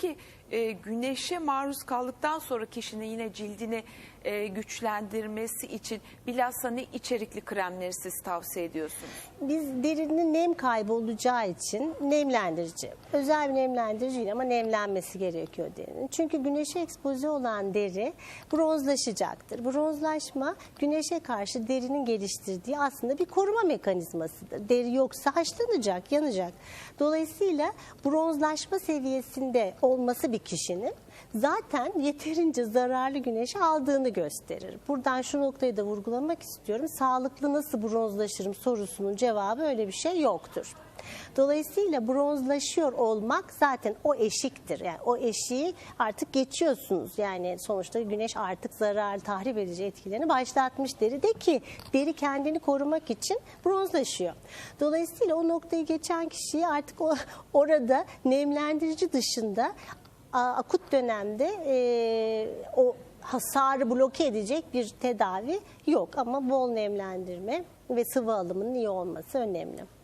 Peki e, güneşe maruz kaldıktan sonra kişinin yine cildini e, güçlendirmesi için bilhassa ne içerikli kremleri siz tavsiye ediyorsunuz? Biz derinin nem kaybı olacağı için nemlendirici. Özel bir nemlendirici ama nemlenmesi gerekiyor derinin. Çünkü güneşe ekspoze olan deri bronzlaşacaktır. Bronzlaşma güneşe karşı derinin geliştirdiği aslında bir koruma mekanizmasıdır. Deri yoksa haşlanacak, yanacak. Dolayısıyla bronzlaşma seviyesinde olması bir kişinin zaten yeterince zararlı güneşi aldığını gösterir. Buradan şu noktayı da vurgulamak istiyorum. Sağlıklı nasıl bronzlaşırım sorusunun cevabı öyle bir şey yoktur. Dolayısıyla bronzlaşıyor olmak zaten o eşiktir. Yani o eşiği artık geçiyorsunuz. Yani sonuçta güneş artık zararlı, tahrip edici etkilerini başlatmış deride ki deri kendini korumak için bronzlaşıyor. Dolayısıyla o noktayı geçen kişiyi artık o orada nemlendirici dışında akut dönemde e, o hasarı bloke edecek bir tedavi yok ama bol nemlendirme ve sıvı alımının iyi olması önemli.